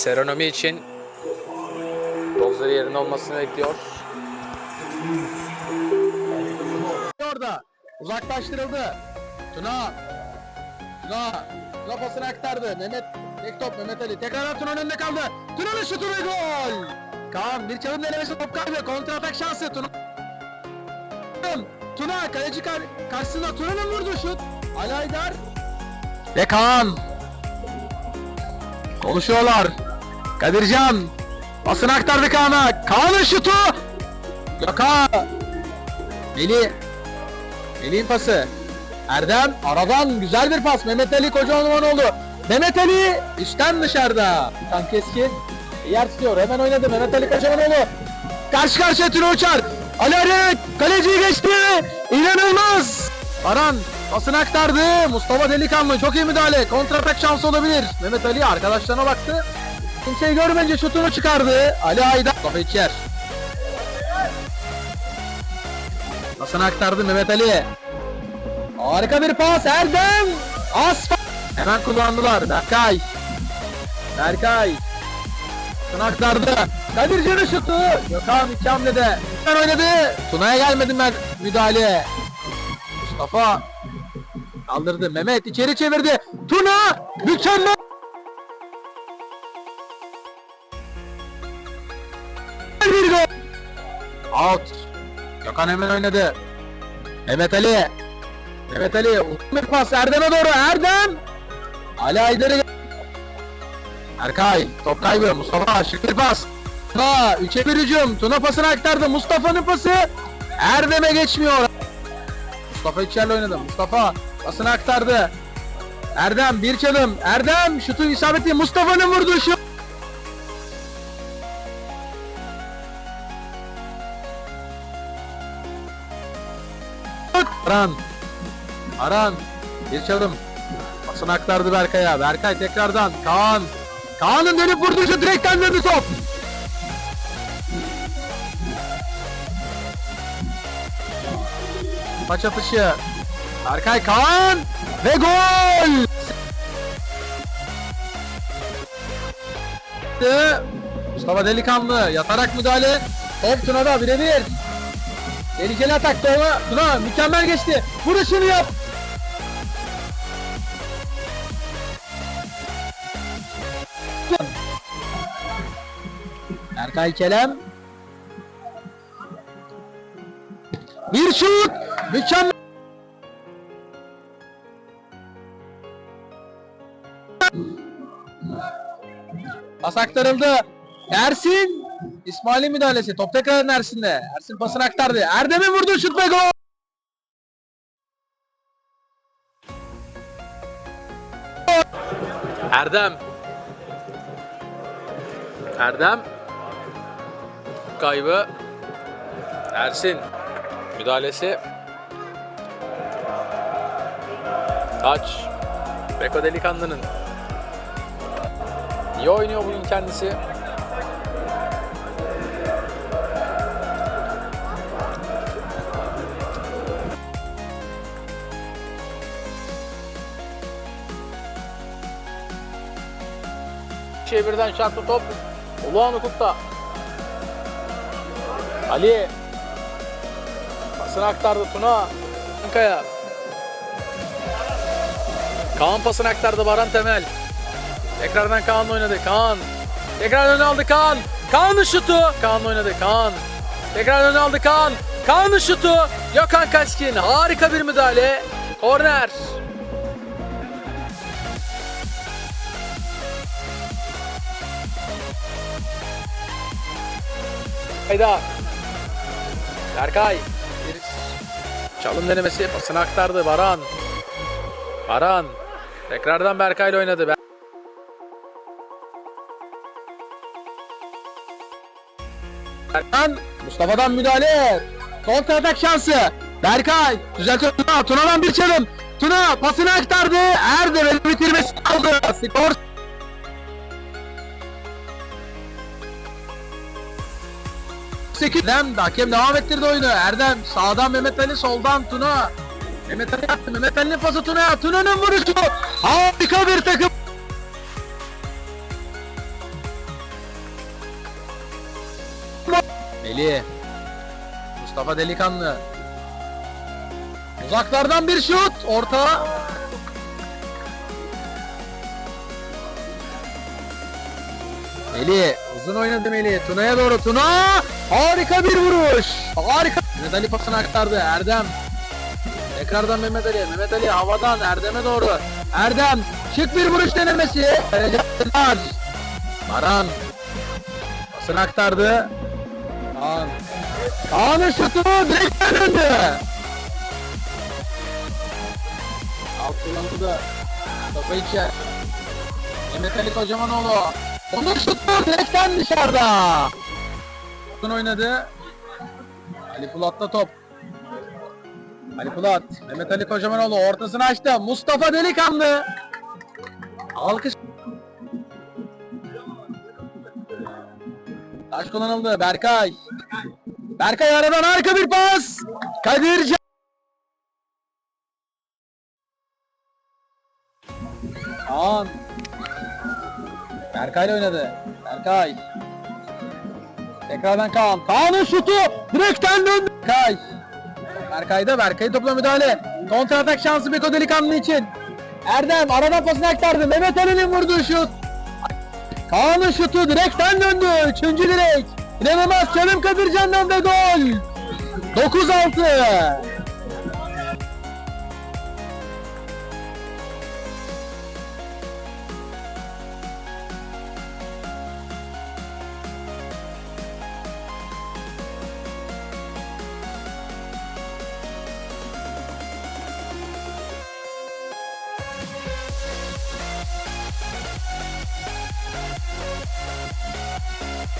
Seronomi için Bozları yerinde olmasını bekliyor. Orada. Uzaklaştırıldı. Tuna. Tuna. Tuna pasını aktardı. Mehmet. Tek top Mehmet Ali. Tekrar Tuna'nın önünde kaldı. Tuna'nın şutu ve gol. Kaan bir çalım denemesi top kaybı. Kontra atak şansı. Tuna. Tuna kaleci kar karşısında Tuna'nın vurduğu şut. Ali Aydar. Ve Kaan. Konuşuyorlar. Kadircan. Pasını aktardı Kaan'a. Kaan'ın şutu. Gökhan. Melih. Melih'in pası. Erdem aradan güzel bir pas. Mehmet Ali Kocaman oldu. Mehmet Ali üstten dışarıda. Kan keskin. Yer tutuyor. Hemen oynadı. Mehmet Ali Kocamanoğlu. Karşı karşıya Tuna Uçar. Ali Arık kaleciyi geçti. İnanılmaz. Baran pasını aktardı. Mustafa Delikanlı çok iyi müdahale. Kontratak şansı olabilir. Mehmet Ali arkadaşlarına baktı. Kimseyi görmeyince şutunu çıkardı. Ali Aydar. Mustafa İçer. Pasını aktardı Mehmet Ali. Harika bir pas Erdem. Asfa. Hemen kullandılar. Berkay. Berkay. Pasını aktardı. Kadir Can'ın şutu. Gökhan iki hamlede. Hemen oynadı. Tuna'ya gelmedi mer müdahale. Mustafa. Kaldırdı. Mehmet içeri çevirdi. Tuna. Mükemmel. Out. Gökhan hemen oynadı. Mehmet Ali. Mehmet Ali uzun bir pas Erdem'e doğru. Erdem. Ali Aydar'ı Erkay top kaybı Mustafa şık bir pas. Tuna 3'e 1 hücum. Tuna pasını aktardı. Mustafa'nın pası Erdem'e geçmiyor. Mustafa içeride oynadı. Mustafa pasını aktardı. Erdem bir çalım. Erdem şutu isabetli. Mustafa'nın vurduğu şut. Aran. Aran. Bir çalım. Pasını aktardı Berkay'a. Berkay tekrardan. Kaan. Kaan'ın dönüp vurduğu direkten döndü top. Maç atışı. Berkay Kaan. Ve gol. Mustafa Delikanlı yatarak müdahale. Top Tuna'da birebir. Tehlikeli atak Tuna. Tuna mükemmel geçti. Vuruşunu yap. Erkay Kelem. Bir şut. Mükemmel. Pas aktarıldı. Ersin. İsmail'in müdahalesi. Top tekrar Ersin'de. Ersin pasını aktardı. Erdem'in vurduğu şut ve gol. Erdem. Erdem. Kaybı. Ersin. Müdahalesi. Taç. Beko Delikanlı'nın. İyi oynuyor bugün kendisi. Çevirden çarptı top. Uluhan hukukta. Ali. Pasını aktardı Tuna. Kaya. Kaan pasını aktardı Baran Temel. Tekrardan Kaan oynadı. Kaan. Tekrar öne aldı Kaan. Kaan'ın şutu. Kaan oynadı. Kaan. Tekrar öne aldı Kaan. Kaan'ın şutu. Gökhan Kaçkin. Harika bir müdahale. Korner. Hayda. Berkay. Çalım denemesi pasını aktardı Baran. Baran. Tekrardan Berkay ile oynadı. Ber- Erkan Mustafa'dan müdahale. Kontra atak şansı. Berkay düzeltiyor Tuna. Tuna'dan bir çalım. Tuna pasını aktardı. Erdem'in bitirmesi aldı. Skor 48. Erdem hakem devam ettirdi oyunu. Erdem sağdan Mehmet Ali soldan Tuna. Mehmet Ali attı. Mehmet Ali'nin pası Tuna'ya. Tuna'nın vuruşu. Harika bir takım. Melih. Mustafa Delikanlı. Uzaklardan bir şut. Orta. Melih. Uzun oynadı Melih. Tuna'ya doğru. Tuna. Harika bir vuruş. Harika. Mehmet Ali pasını aktardı. Erdem. Tekrardan Mehmet Ali. Mehmet Ali havadan Erdem'e doğru. Erdem. Şık bir vuruş denemesi. Recep Baran. Pasını aktardı. Kaan. Kaan'ın şutu direkten döndü. Alt kullanıldı. Topu içe. Mehmet Ali Kocamanoğlu. Onun şutu direkten dışarıda. Uzun oynadı. Ali Pulat'ta top. Ali Pulat. Mehmet Ali Kocamanoğlu ortasını açtı. Mustafa Delikanlı. Alkış. Taş kullanıldı. Berkay. Berkay aradan harika bir pas. Kadir Kaan. Berkay'la oynadı. Berkay. Tekrardan Kaan. Kaan'ın şutu. Direkten döndü. Berkay. Berkay'da Berkay topla müdahale. Kontra atak şansı Beko Delikanlı için. Erdem aradan pasını aktardı. Mehmet Ali'nin vurduğu şut. Kaan'ın şutu direkten döndü. Üçüncü direk. İnanılmaz Kerim Kadircan'dan da gol. 9-6.